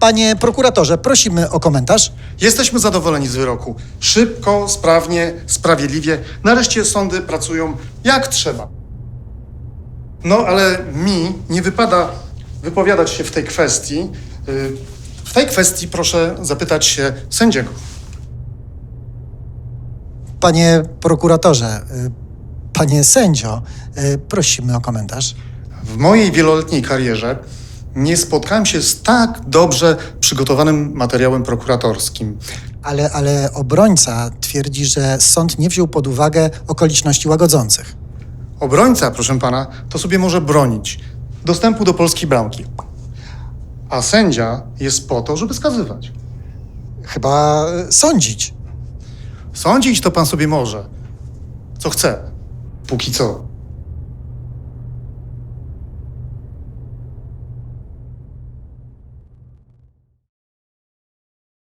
Panie prokuratorze, prosimy o komentarz. Jesteśmy zadowoleni z wyroku. Szybko, sprawnie, sprawiedliwie. Nareszcie sądy pracują jak trzeba. No, ale mi nie wypada wypowiadać się w tej kwestii. Y, W tej kwestii proszę zapytać się sędziego. Panie prokuratorze, y, panie sędzio, y, prosimy o komentarz. W mojej wieloletniej karierze nie spotkałem się z tak dobrze przygotowanym materiałem prokuratorskim. Ale, ale obrońca twierdzi, że sąd nie wziął pod uwagę okoliczności łagodzących. Obrońca, proszę pana, to sobie może bronić dostępu do polskiej bramki. A sędzia jest po to, żeby skazywać. Chyba y, sądzić. Sądzić to pan sobie może, co chce. Póki co.